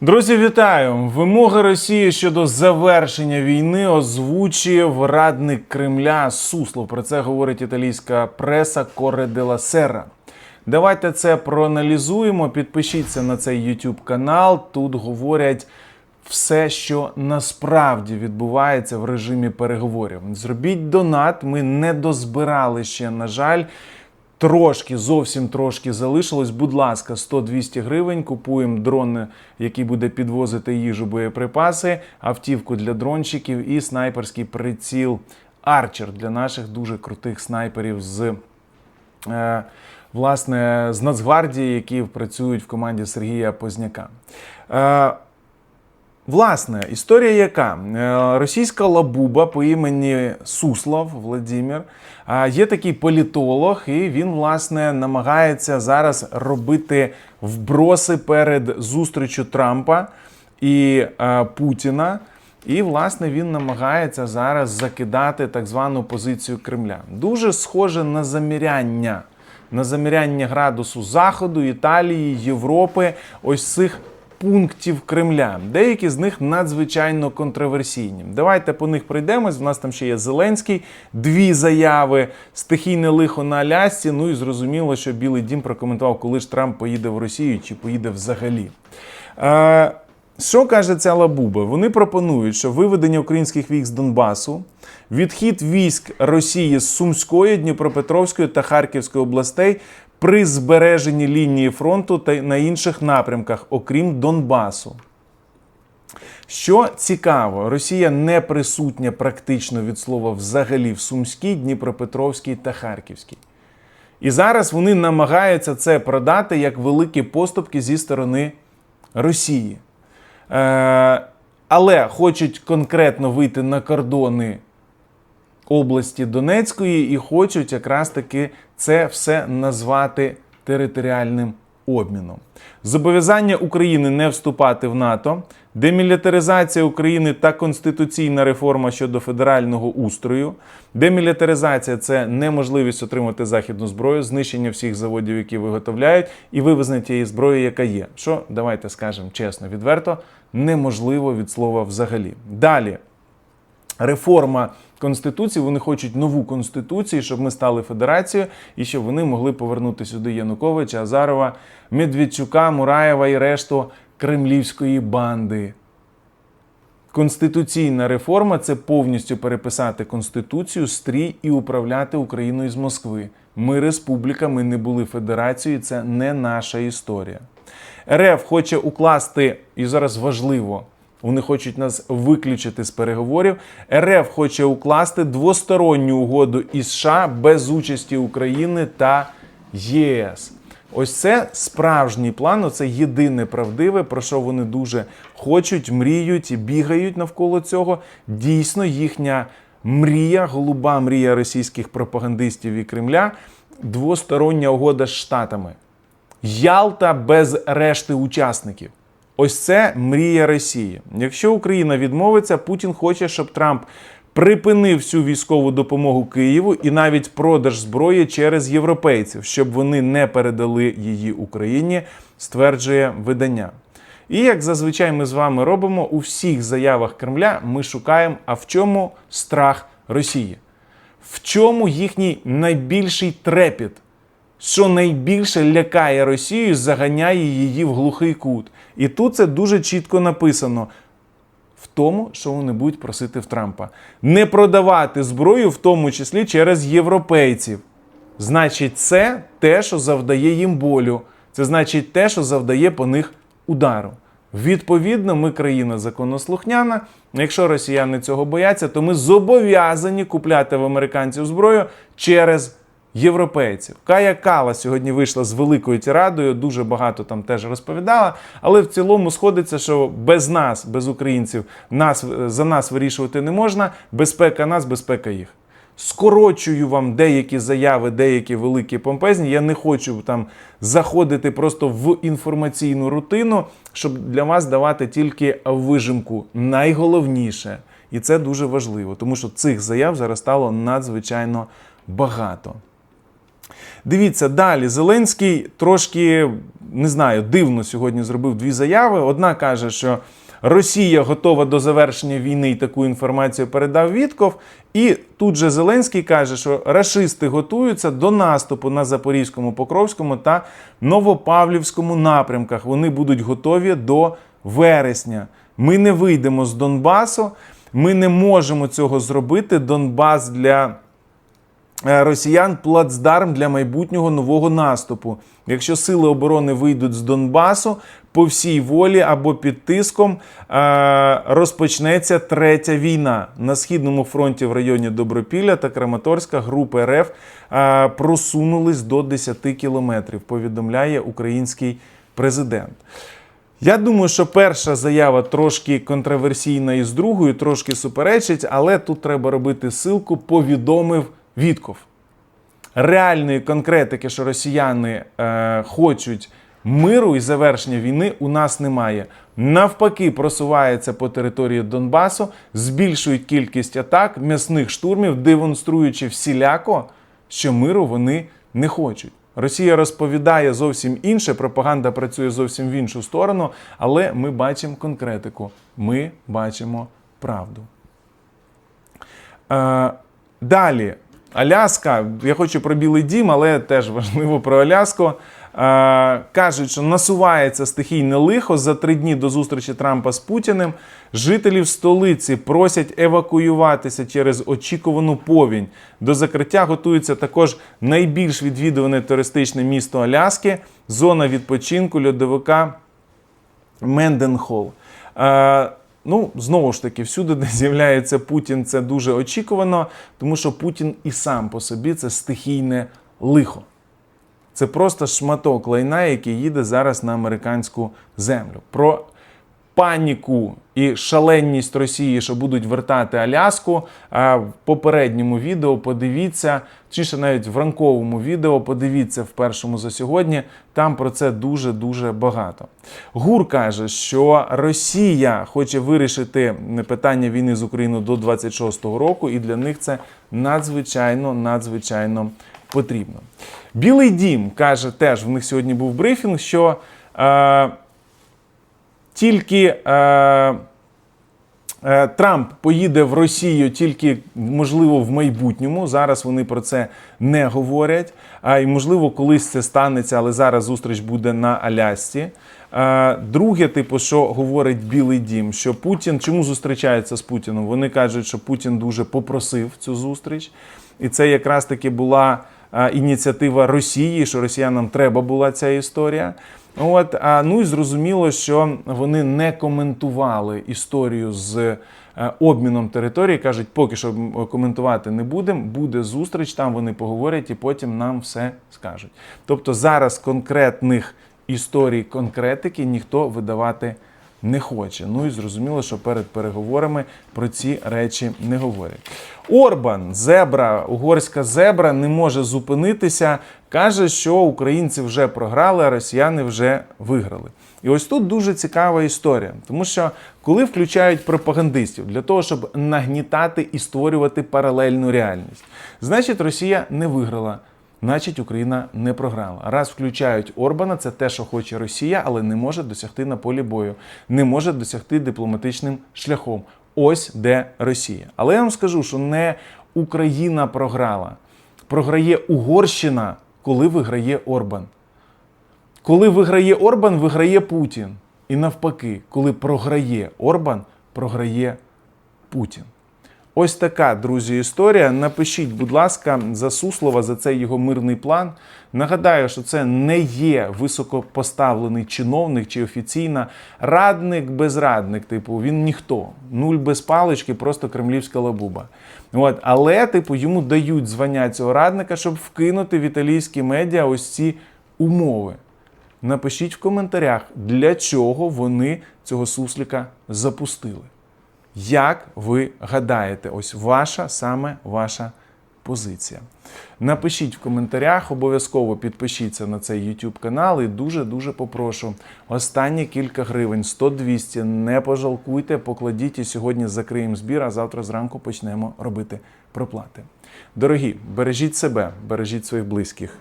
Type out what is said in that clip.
Друзі, вітаю! Вимоги Росії щодо завершення війни озвучив радник Кремля Суслов. Про це говорить італійська преса Корре де Сера. Давайте це проаналізуємо. Підпишіться на цей YouTube канал. Тут говорять все, що насправді відбувається в режимі переговорів. Зробіть донат. Ми не дозбирали ще, на жаль. Трошки, зовсім трошки залишилось. Будь ласка, 100-200 гривень. Купуємо дрон, який буде підвозити їжу, боєприпаси, автівку для дрончиків і снайперський приціл Арчер для наших дуже крутих снайперів з. Е, Власне, з Нацгвардії, які працюють в команді Сергія Позняка. Е, Власне, історія яка? Е, Російська лабуба по імені Суслав Владимир. Є такий політолог, і він, власне, намагається зараз робити вброси перед зустрічю Трампа і е, Путіна. І, власне, він намагається зараз закидати так звану позицію Кремля. Дуже схоже на заміряння, на заміряння градусу Заходу, Італії, Європи, ось цих пунктів Кремля. Деякі з них надзвичайно контроверсійні. Давайте по них пройдемось. В нас там ще є Зеленський, дві заяви, стихійне лихо на Алясці. Ну і зрозуміло, що Білий Дім прокоментував, коли ж Трамп поїде в Росію чи поїде взагалі. Е, що каже ця лабуба? Вони пропонують, що виведення українських військ з Донбасу, відхід військ Росії з Сумської, Дніпропетровської та Харківської областей при збереженні лінії фронту та на інших напрямках, окрім Донбасу. Що цікаво, Росія не присутня практично від слова взагалі в Сумській, Дніпропетровській та Харківській. І зараз вони намагаються це продати як великі поступки зі сторони Росії. Е, але хочуть конкретно вийти на кордони області Донецької і хочуть якраз таки це все назвати територіальним обміном. Зобов'язання України не вступати в НАТО, демілітаризація України та конституційна реформа щодо федерального устрою. Демілітаризація це неможливість отримати західну зброю, знищення всіх заводів, які виготовляють, і вивезення тієї зброї, яка є. Що давайте скажемо чесно, відверто, неможливо від слова взагалі. Далі реформа конституції. Вони хочуть нову конституцію, щоб ми стали федерацією і щоб вони могли повернути сюди Януковича, Азарова, Медведчука, Мураєва і решту кремлівської банди. Конституційна реформа це повністю переписати конституцію, стрій і управляти Україною з Москви. Ми республіка, ми не були федерацією, це не наша історія. РФ хоче укласти, і зараз важливо, вони хочуть нас виключити з переговорів. РФ хоче укласти двосторонню угоду із США без участі України та ЄС. Ось це справжній план. Це єдине правдиве, про що вони дуже хочуть, мріють і бігають навколо цього. Дійсно, їхня мрія, голуба мрія російських пропагандистів і Кремля двостороння угода з Штатами. Ялта без решти учасників. Ось це мрія Росії. Якщо Україна відмовиться, Путін хоче, щоб Трамп припинив всю військову допомогу Києву і навіть продаж зброї через європейців, щоб вони не передали її Україні, стверджує видання. І як зазвичай ми з вами робимо у всіх заявах Кремля, ми шукаємо, а в чому страх Росії, в чому їхній найбільший трепіт що найбільше лякає Росію, заганяє її в глухий кут. І тут це дуже чітко написано. В тому, що вони будуть просити в Трампа, не продавати зброю, в тому числі через європейців. Значить, це те, що завдає їм болю. Це значить те, що завдає по них удару. Відповідно, ми країна законослухняна. Якщо росіяни цього бояться, то ми зобов'язані купляти в американців зброю через європейців. Кая Кала сьогодні вийшла з великою тирадою, дуже багато там теж розповідала. Але в цілому сходиться, що без нас, без українців, нас за нас вирішувати не можна. Безпека нас, безпека їх. Скорочую вам деякі заяви, деякі великі помпезні. Я не хочу там заходити просто в інформаційну рутину, щоб для вас давати тільки вижимку. Найголовніше, і це дуже важливо, тому що цих заяв зараз стало надзвичайно багато. Дивіться, далі Зеленський трошки не знаю, дивно сьогодні зробив дві заяви. Одна каже, що Росія готова до завершення війни і таку інформацію передав Вітков. І тут же Зеленський каже, що рашисти готуються до наступу на Запорізькому, Покровському та Новопавлівському напрямках. Вони будуть готові до вересня. Ми не вийдемо з Донбасу. Ми не можемо цього зробити. Донбас для росіян плацдарм для майбутнього нового наступу. Якщо сили оборони вийдуть з Донбасу по всій волі або під тиском, е, розпочнеться третя війна на східному фронті в районі Добропілля та Краматорська. Групи РФ е, просунулись до 10 кілометрів. Повідомляє український президент. Я думаю, що перша заява трошки контроверсійна із другою, трошки суперечить, але тут треба робити силку, повідомив Вітков. Реальної конкретики, що росіяни е, хочуть миру і завершення війни, у нас немає. Навпаки, просуваються по території Донбасу, збільшують кількість атак, м'ясних штурмів, демонструючи всіляко, що миру вони не хочуть. Росія розповідає зовсім інше, пропаганда працює зовсім в іншу сторону, але ми бачимо конкретику. Ми бачимо правду. Е, далі, Аляска. Я хочу про Білий Дім, але теж важливо про Аляску. Е, кажуть, що насувається стихійне лихо за три дні до зустрічі Трампа з Путіним. Жителів столиці просять евакуюватися через очікувану повінь. До закриття готується також найбільш відвідуване туристичне місто Аляски, зона відпочинку льодовика Менденхол. Ну, знову ж таки, всюди, де з'являється Путін, це дуже очікувано, тому що Путін і сам по собі це стихійне лихо. Це просто шматок лайна, який їде зараз на американську землю. Про паніку і шаленність Росії, що будуть вертати Аляску. В попередньому відео подивіться, чи ще навіть в ранковому відео подивіться в першому за сьогодні. Там про це дуже дуже багато. Гур каже, що Росія хоче вирішити питання війни з Україною до 26-го року, і для них це надзвичайно надзвичайно потрібно. Білий дім каже, теж в них сьогодні був брифінг, що. Е, тільки е, е, Трамп поїде в Росію тільки можливо в майбутньому. Зараз вони про це не говорять. А й можливо, колись це станеться, але зараз зустріч буде на Алясці. Е, друге, типу, що говорить Білий Дім, що Путін чому зустрічається з Путіном? Вони кажуть, що Путін дуже попросив цю зустріч, і це якраз таки була е, ініціатива Росії, що росіянам треба була ця історія. От, а ну і зрозуміло, що вони не коментували історію з е, обміном території. кажуть, поки що коментувати не будемо. Буде зустріч, там вони поговорять і потім нам все скажуть. Тобто зараз конкретних історій, конкретики ніхто видавати не хоче. Ну і зрозуміло, що перед переговорами про ці речі не говорять. Орбан, зебра, угорська зебра, не може зупинитися. Каже, що українці вже програли, а росіяни вже виграли. І ось тут дуже цікава історія, тому що коли включають пропагандистів для того, щоб нагнітати і створювати паралельну реальність, значить Росія не виграла. Значить, Україна не програла. Раз включають Орбана, це те, що хоче Росія, але не може досягти на полі бою, не може досягти дипломатичним шляхом. Ось де Росія. Але я вам скажу, що не Україна програла. Програє Угорщина, коли виграє Орбан. Коли виграє Орбан, виграє Путін. І навпаки, коли програє Орбан, програє Путін. Ось така, друзі, історія. Напишіть, будь ласка, за Суслова за цей його мирний план. Нагадаю, що це не є високопоставлений чиновник чи офіційна радник безрадник. Типу, він ніхто. Нуль без палички, просто кремлівська лабуба. От, Але, типу, йому дають звання цього радника, щоб вкинути в італійські медіа ось ці умови. Напишіть в коментарях, для чого вони цього сусліка запустили. Як ви гадаєте, ось ваша саме ваша позиція? Напишіть в коментарях, обов'язково підпишіться на цей YouTube канал і дуже-дуже попрошу. Останні кілька гривень, 100-200, не пожалкуйте, покладіть і сьогодні закриємо збір, а завтра зранку почнемо робити проплати. Дорогі, бережіть себе, бережіть своїх близьких.